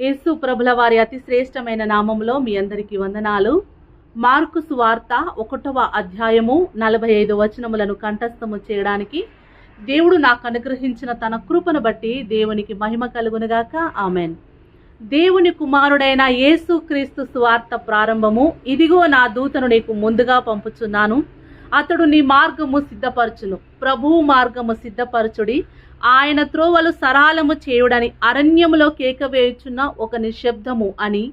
యేసు ప్రభుల వారి అతి శ్రేష్టమైన నామంలో మీ అందరికీ వందనాలు. మార్కు సువార్త ఒకటవ అధ్యాయము నలభై ఐదు వచనములను కంఠస్థము చేయడానికి దేవుడు నాకు అనుగ్రహించిన తన కృపను బట్టి దేవునికి మహిమ కలుగునుగాక. ఆమెన్. దేవుని కుమారుడైన యేసు క్రీస్తు సువార్త ప్రారంభము. ఇదిగో నా దూతను నీకు ముందుగా పంపుచున్నాను. అతడు నీ మార్గము సిద్ధపరచును. ప్రభువు మార్గము సిద్ధపరచుడి. ఆయన త్రోవలు సరాలము చేయుడని అరణ్యములో కేక వేయుచున్న ఒక నిశ్శబ్దము అని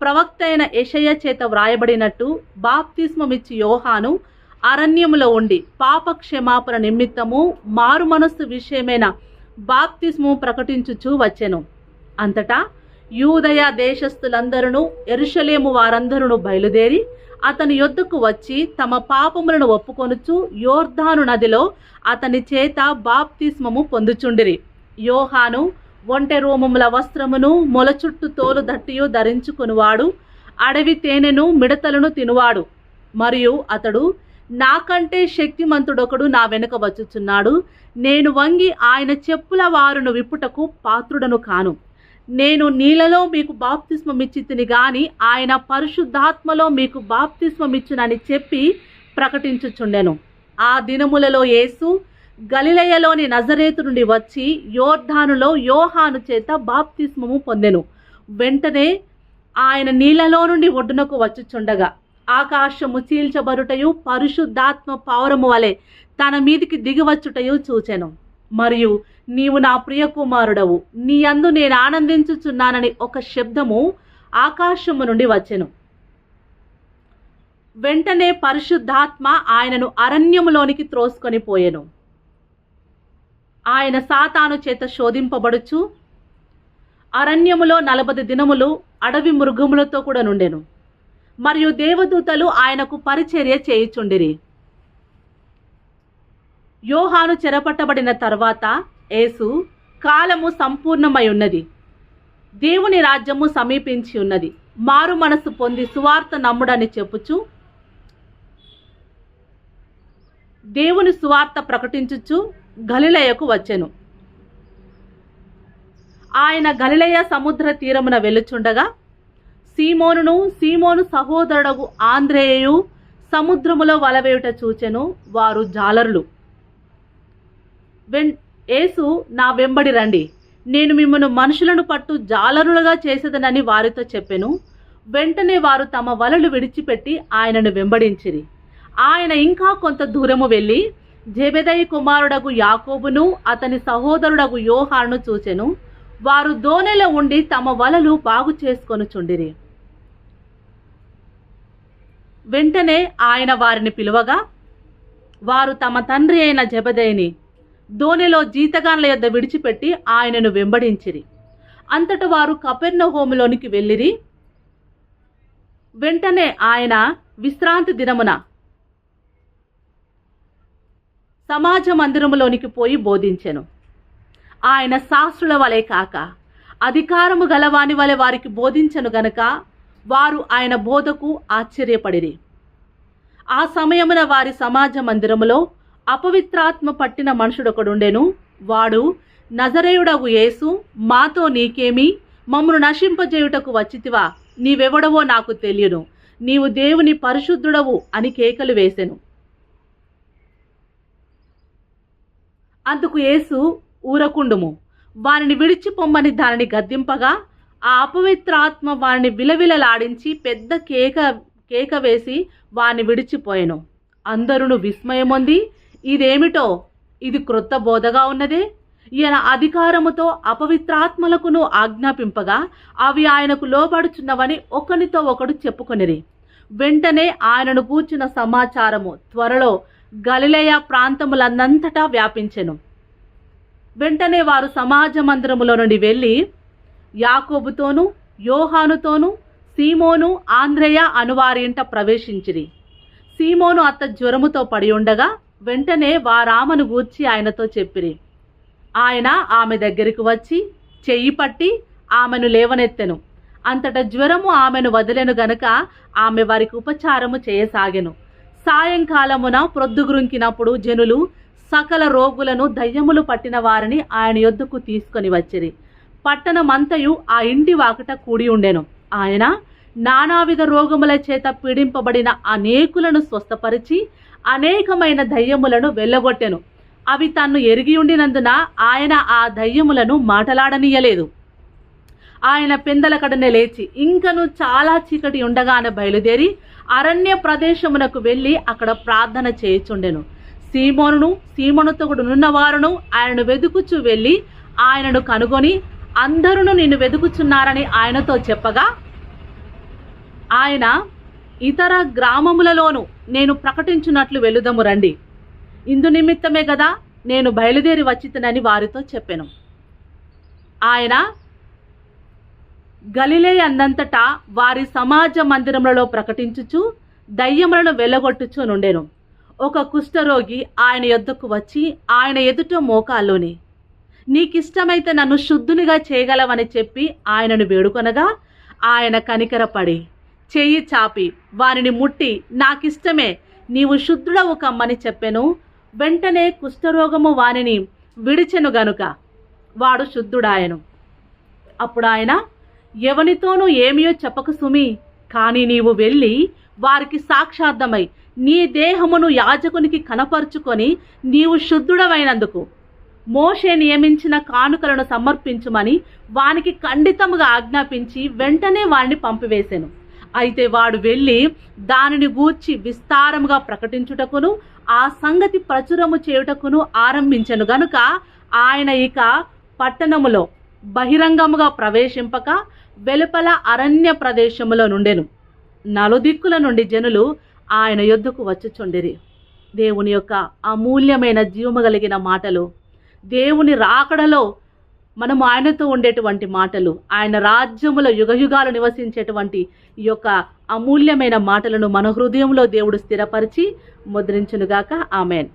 ప్రవక్త అయిన యషయ చేత వ్రాయబడినట్టు బాప్తిస్మమిచ్చి యోహాను అరణ్యములో ఉండి పాప క్షమాపణ నిమిత్తము మారు మనస్సు విషయమైన బాప్తిస్ము ప్రకటించుచు వచ్చెను. అంతటా యూదయ దేశస్థులందరూ ఎరుషలేము వారందరూ బయలుదేరి అతని యొద్దకు వచ్చి తమ పాపములను ఒప్పుకొనుచు యోర్ధాను నదిలో అతని చేత బాప్తిస్మము పొందుచుండిరి. యోహాను ఒంటె రోమముల వస్త్రమును మొలచుట్టు తోలు దట్టియు ధరించుకునివాడు అడవి తేనెను మిడతలను తినువాడు. మరియు అతడు నాకంటే శక్తిమంతుడొకడు నా వెనుక వచ్చుచున్నాడు నేను వంగి ఆయన చెప్పుల వారును విప్పుటకు పాత్రుడను కాను. నేను నీళ్ళలో మీకు బాప్తిస్మమిచ్చితిని గాని ఆయన పరిశుద్ధాత్మలో మీకు బాప్తిస్మమిచ్చునని చెప్పి ప్రకటించుచుండెను. ఆ దినములలో యేసు గలిలయలోని నజరేతు నుండి వచ్చి యోర్ధానులో యోహాను చేత బాప్తిస్మము పొందెను. వెంటనే ఆయన నీళ్ళలో నుండి ఒడ్డునకు వచ్చుచుండగా ఆకాశము చీల్చబరుటయు పరిశుద్ధాత్మ పౌరము వలె తన మీదికి దిగివచ్చుటయు చూచెను. మరియు నీవు నా ప్రియ కుమారుడవు నీ అందు నేను ఆనందించుచున్నానని ఒక శబ్దము ఆకాశము నుండి వచ్చెను. వెంటనే పరిశుద్ధాత్మ ఆయనను అరణ్యములోనికి త్రోసుకొని పోయెను. ఆయన సాతాను చేత శోధింపబడుచు అరణ్యములో నలభై దినములు అడవి మృగములతో కూడా నుండెను మరియు దేవదూతలు ఆయనకు పరిచర్య చేయుచుండిరి. యోహాను చెరపట్టబడిన తర్వాత యేసు కాలము సంపూర్ణమై ఉన్నది. దేవుని రాజ్యము సమీపించి ఉన్నది. మారు మనసు పొంది సువార్త నమ్ముడని చెప్పుచు దేవుని సువార్త ప్రకటించుచు గలిలయకు వచ్చెను. ఆయన గలిలయ సముద్ర తీరమున వెలుచుండగా సీమోనును సీమోను సహోదరుడగు ఆంధ్రేయు సముద్రములో వలవేయుట చూచెను వారు జాలరులు. వెన్ యేసు నా వెంబడి రండి. నేను మిమ్మను మనుషులను పట్టు జాలరులుగా చేసేదనని వారితో చెప్పెను. వెంటనే వారు తమ వలలు విడిచిపెట్టి ఆయనను వెంబడించిరి. ఆయన ఇంకా కొంత దూరము వెళ్ళి జెబెదయి కుమారుడగు యాకోబును అతని సహోదరుడగు యోహాను చూచెను. వారు దోనెలో ఉండి తమ వలలు బాగు చేసుకొని చుండిరి. వెంటనే ఆయన వారిని పిలువగా వారు తమ తండ్రి అయిన జబదయిని ధోనిలో జీతగాన్ల యొద్ద విడిచిపెట్టి ఆయనను వెంబడించిరి. అంతట వారు కపెర్ణ హోములోనికి వెళ్ళిరి. వెంటనే ఆయన విశ్రాంతి దినమున సమాజ మందిరములోనికి పోయి బోధించెను. ఆయన శాస్త్రుల వలె కాక అధికారము గలవాని వలె వారికి బోధించను గనక వారు ఆయన బోధకు ఆశ్చర్యపడిరి. ఆ సమయమున వారి సమాజ మందిరములో అపవిత్రాత్మ పట్టిన మనుషుడొకడుండెను. వాడు నజరేయుడగు యేసు మాతో నీకేమి? మమ్మను నశింపజేయుటకు వచ్చితివా? నీవెవడవో నాకు తెలియను. నీవు దేవుని పరిశుద్ధుడవు అని కేకలు వేసెను. అందుకు యేసు ఊరకుండుము. వారిని విడిచి పొమ్మని దానిని గద్దింపగా ఆ అపవిత్రాత్మ వారిని విలవిలలాడించి పెద్ద కేక కేక వేసి వారిని విడిచిపోయెను. అందరును విస్మయమొంది ఇదేమిటో? ఇది క్రొత్త బోధగా ఉన్నదే? ఈయన అధికారముతో అపవిత్రాత్మలకును ఆజ్ఞాపింపగా అవి ఆయనకు లోబడుచున్నవని ఒకనితో ఒకడు చెప్పుకొనిరి. వెంటనే ఆయనను కూర్చున్న సమాచారము త్వరలో గలిలయ ప్రాంతములన్నంతటా వ్యాపించెను. వెంటనే వారు సమాజ మందిరములో నుండి వెళ్ళి యాకోబుతోనూ యోహానుతోనూ సీమోను ఆంధ్రేయ అనువారి ఇంట ప్రవేశించిరి. సీమోను అత్త జ్వరముతో పడి ఉండగా వెంటనే వారామను గూర్చి ఆయనతో చెప్పిరి. ఆయన ఆమె దగ్గరికి వచ్చి చెయ్యి పట్టి ఆమెను లేవనెత్తెను. అంతట జ్వరము ఆమెను వదిలెను గనుక ఆమె వారికి ఉపచారము చేయసాగెను. సాయంకాలమున ప్రొద్దుగురుంకినప్పుడు జనులు సకల రోగులను దయ్యములు పట్టిన వారిని ఆయన యొద్దకు తీసుకొని వచ్చిరి. పట్టణమంతయు ఆ ఇంటి వాకిట కూడి ఉండెను. ఆయన నానావిధ రోగముల చేత పీడింపబడిన అనేకులను స్వస్థపరిచి అనేకమైన దయ్యములను వెళ్ళగొట్టెను. అవి తన్ను ఎరిగి ఉండినందున ఆయన ఆ దయ్యములను మాటలాడనీయలేదు. ఆయన పెందలకడనే లేచి ఇంకను చాలా చీకటి ఉండగానే బయలుదేరి అరణ్య ప్రదేశమునకు వెళ్ళి అక్కడ ప్రార్థన చేయుచుండెను. సీమోనును సీమోనుతో కూడా ఉన్నవారును ఆయనను వెతుకుచు వెళ్ళి ఆయనను కనుగొని అందరూ నిన్ను వెతుకుచున్నారని ఆయనతో చెప్పగా ఆయన ఇతర గ్రామములలోనూ నేను ప్రకటించున్నట్లు వెళుదము రండి. ఇందు నిమిత్తమే కదా నేను బయలుదేరి వచ్చితనని వారితో చెప్పాను. ఆయన గలిలే అందంతటా వారి సమాజ మందిరములలో ప్రకటించుచు దయ్యములను వెళ్ళగొట్టుచు నుండెను. ఒక కుష్ఠరోగి ఆయన యొద్దకు వచ్చి ఆయన ఎదుట మోకాల్లోని నీకిష్టమైతే నన్ను శుద్ధునిగా చేయగలవని చెప్పి ఆయనను వేడుకొనగా ఆయన కనికరపడి చెయ్యి చాపి వారిని ముట్టి నాకిష్టమే నీవు శుద్ధుడవు కమ్మని చెప్పెను. వెంటనే కుష్ఠరోగము వానిని విడిచెను గనుక. వాడు శుద్ధుడాయను. అప్పుడు ఆయన ఎవనితోనూ ఏమియో చెప్పకు సుమి కానీ నీవు వెళ్ళి వారికి సాక్షార్థమై నీ దేహమును యాజకునికి కనపరుచుకొని నీవు శుద్ధుడవైనందుకు. మోషే నియమించిన కానుకలను సమర్పించుమని వానికి ఖండితముగా ఆజ్ఞాపించి వెంటనే వారిని పంపివేశాను అయితే వాడు వెళ్ళి దానిని గూర్చి విస్తారముగా ప్రకటించుటకును ఆ సంగతి ప్రచురము చేయుటకును ఆరంభించెను. గనుక ఆయన ఇక పట్టణములో బహిరంగముగా ప్రవేశింపక వెలుపల అరణ్య ప్రదేశములో నుండెను. నలుదిక్కుల నుండి జనులు ఆయన యొద్దకు వచ్చుచుండిరి. దేవుని యొక్క అమూల్యమైన జీవము కలిగిన మాటలు దేవుని రాకడలో మనము ఆయనతో ఉండేటువంటి మాటలు ఆయన రాజ్యములో యుగయుగాలు నివసించేటువంటి ఈ యొక్క అమూల్యమైన మాటలను మన హృదయంలో దేవుడు స్థిరపరిచి ముద్రించునుగాక. ఆమెన్.